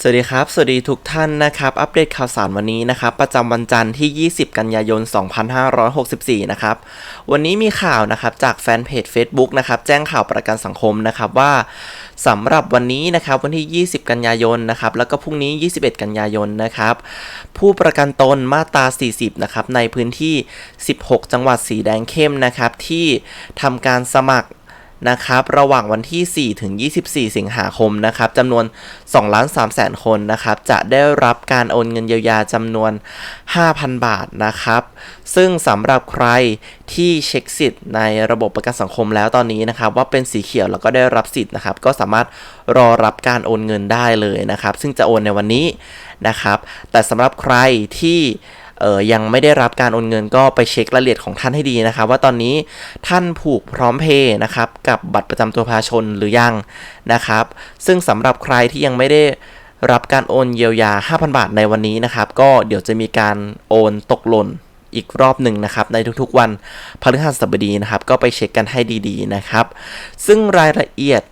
สวัสดีครับ สวัสดีทุกท่านนะครับ อัปเดตข่าวสารวันนี้นะครับ ประจำวันจันทร์ที่ 20 กันยายน 2564 นะครับ วันนี้มีข่าวนะครับจากแฟนเพจ Facebook นะครับ แจ้งข่าวประกันสังคมนะครับว่าสำหรับวันนี้นะครับวันที่ 20 กันยายนนะครับ แล้วก็พรุ่งนี้ 21 กันยายนนะครับ ผู้ประกันตนมาตรา 40 นะครับ ในพื้นที่ 16 จังหวัดสีแดงเข้มนะครับ ที่ทำการสมัคร นะครับระหว่างวันที่ 4 ถึง 24 สิงหาคมนะครับจำนวน2ล้าน3แสนคนนะครับจะได้รับการโอนเงินเยียวยาจำนวน 5,000 บาทนะครับ ซึ่งสำหรับใครที่เช็คสิทธิ์ในระบบประกันสังคมแล้วตอนนี้นะครับ ว่าเป็นสีเขียวแล้วก็ได้รับสิทธิ์นะครับ ก็สามารถรอรับการโอนเงินได้เลยนะครับ ซึ่งจะโอนในวันนี้นะครับ แต่สำหรับใครที่ เออยังไม่ได้รับการโอนเงินก็ไปเช็ครายละเอียดของท่านให้ดีนะครับ ว่าตอนนี้ท่านผูกพร้อมเพย์นะครับกับบัตรประจำตัวประชาชนหรือยังนะครับ ซึ่งสำหรับใครที่ยังไม่ได้รับการโอนเยียวยา 5,000 บาทในวันนี้นะครับ ก็เดี๋ยวจะมีการโอนตกหล่นอีกรอบหนึ่งนะครับในทุกๆวันพฤหัสบดีนะครับ ก็ไปเช็คกันให้ดีๆนะครับ ซึ่งรายละเอียด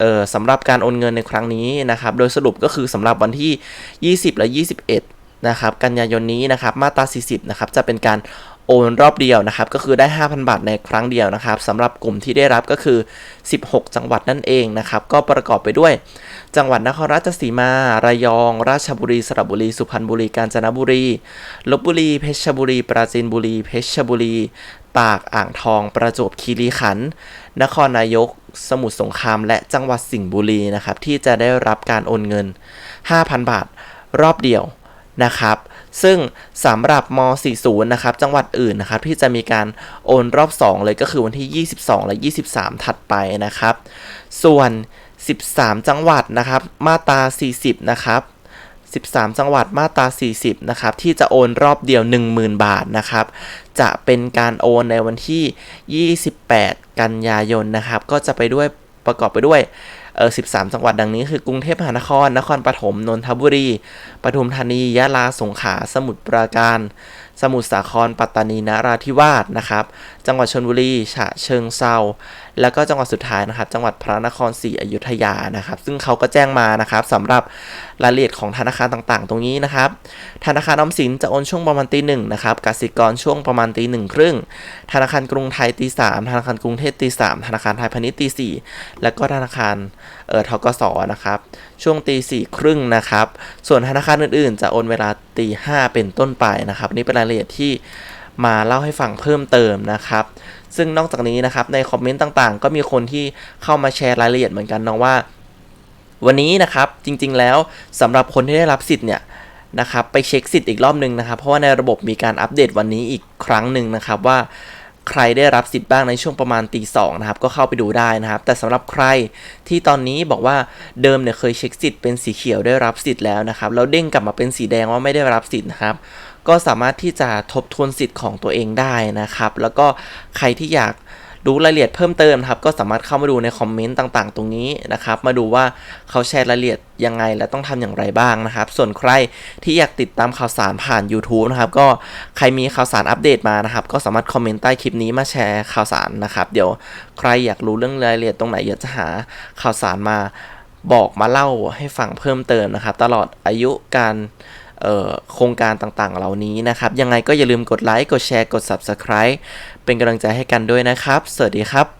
เออสำหรับการโอนเงินในครั้งนี้นะครับ โดยสรุปก็คือสำหรับวันที่ 20 และ 21 นะครับกันยายนนี้นะครับมาตรา 40 นะครับจะเป็นการโอนรอบเดียวนะครับก็คือได้ 5,000 บาทในครั้งเดียวนะครับสำหรับกลุ่มที่ได้รับก็คือ 16 จังหวัดนั่นเองนะครับก็ประกอบไปด้วย จังหวัดนครราชสีมา ระยอง ราชบุรี สระบุรี สุพรรณบุรี กาญจนบุรี ลบบุรี เพชรบุรี ปราจีนบุรี เพชรบุรี ตาก อ่างทอง ประจวบคีรีขันธ์ นครนายก สมุทรสงคราม และจังหวัดสิงห์บุรีนะครับที่จะได้รับการโอนเงิน 5,000 บาท รอบเดียว นะครับ ซึ่งสำหรับม 40 นะครับ จังหวัดอื่นนะครับ ที่จะมีการโอนรอบ 2 เลยก็คือวันที่ 22 และ 23 ถัดไปนะครับ ส่วน 13 จังหวัดนะครับ มาตรา 40 นะครับ13 จังหวัดมาตรา 40 นะครับ ที่จะโอนรอบเดียว 10,000 บาทนะครับ จะเป็นการโอนในวันที่ 28 กันยายนนะครับ ก็จะไปด้วยประกอบไปด้วย เออ13 จังหวัดดังนี้คือกรุงเทพมหานคร นครปฐม นนทบุรี ปทุมธานี ยะลา สงขลา สมุทรปราการ สมุทรสาคร ปัตตานีนราธิวาสนะครับ จังหวัดชลบุรี ฉะเชิงเซาแล้วก็จังหวัดสุดท้ายนะครับ จังหวัดพระนครศรีอยุธยานะครับ ซึ่งเขาก็แจ้งมานะครับสำหรับรายละเอียดของธนาคารต่างๆ ตรงนี้นะครับ ธนาคารออมสินจะโอนช่วงประมาณตีหนึ่งนะครับกสิกรช่วงประมาณตีหนึ่งครึ่งธนาคารกรุงไทยตีสามธนาคารกรุงเทพตีสามธนาคารไทยพาณิชย์ตีสี่แล้วก็ธนาคารเอ่อทกสนะครับ ช่วงตีสี่ครึ่งนะครับ ส่วนธนาคารอื่นๆ จะโอนเวลา ตีห้าเป็นต้นไปนะครับ นี่เป็นรายละเอียดที่มาเล่าให้ฟังเพิ่มเติมนะครับ ซึ่งนอกจากนี้นะครับในคอมเมนต์ต่างๆ ก็มีคนที่เข้ามาแชร์รายละเอียดเหมือนกันนะว่า วันนี้นะครับจริงๆแล้วสำหรับคนที่ได้รับสิทธิ์เนี่ยนะครับไปเช็คสิทธิ์อีกรอบหนึ่งนะครับ เพราะว่าในระบบมีการอัปเดตวันนี้อีกครั้งหนึ่งนะครับว่า ใครได้รับสิทธิ์บ้างในช่วงประมาณตีสองนะครับก็เข้าไปดูได้นะครับ แต่สำหรับใครที่ตอนนี้บอกว่าเดิมเนี่ยเคยเช็คสิทธิ์เป็นสีเขียวได้รับสิทธิ์แล้วนะครับแล้วเด้งกลับมาเป็นสีแดงว่าไม่ได้รับสิทธิ์นะครับก็สามารถที่จะทบทวนสิทธิ์ของตัวเองได้นะครับ แล้วก็ใครที่อยาก รู้รายละเอียดเพิ่มเติมครับก็สามารถเข้ามาดูในคอมเมนต์ต่างๆ ตรงนี้นะครับ มาดูว่าเขาแชร์รายละเอียดยังไงและต้องทำอย่างไรบ้างนะครับ ส่วนใครที่อยากติดตามข่าวสารผ่าน YouTube นะครับก็ใครมีข่าวสารอัปเดตมานะครับ ก็สามารถคอมเมนต์ใต้คลิปนี้มาแชร์ข่าวสารนะครับ เดี๋ยวใครอยากรู้เรื่องรายละเอียดตรงไหนอยากจะหาข่าวสารมาบอกมาเล่าให้ฟังเพิ่มเติมนะครับ ตลอดอายุการ โครงการต่างๆ เหล่านี้นะครับ ยังไงก็อย่าลืมกดไลค์ กดแชร์ กด Subscribe เป็นกำลังใจให้กันด้วยนะครับ สวัสดีครับ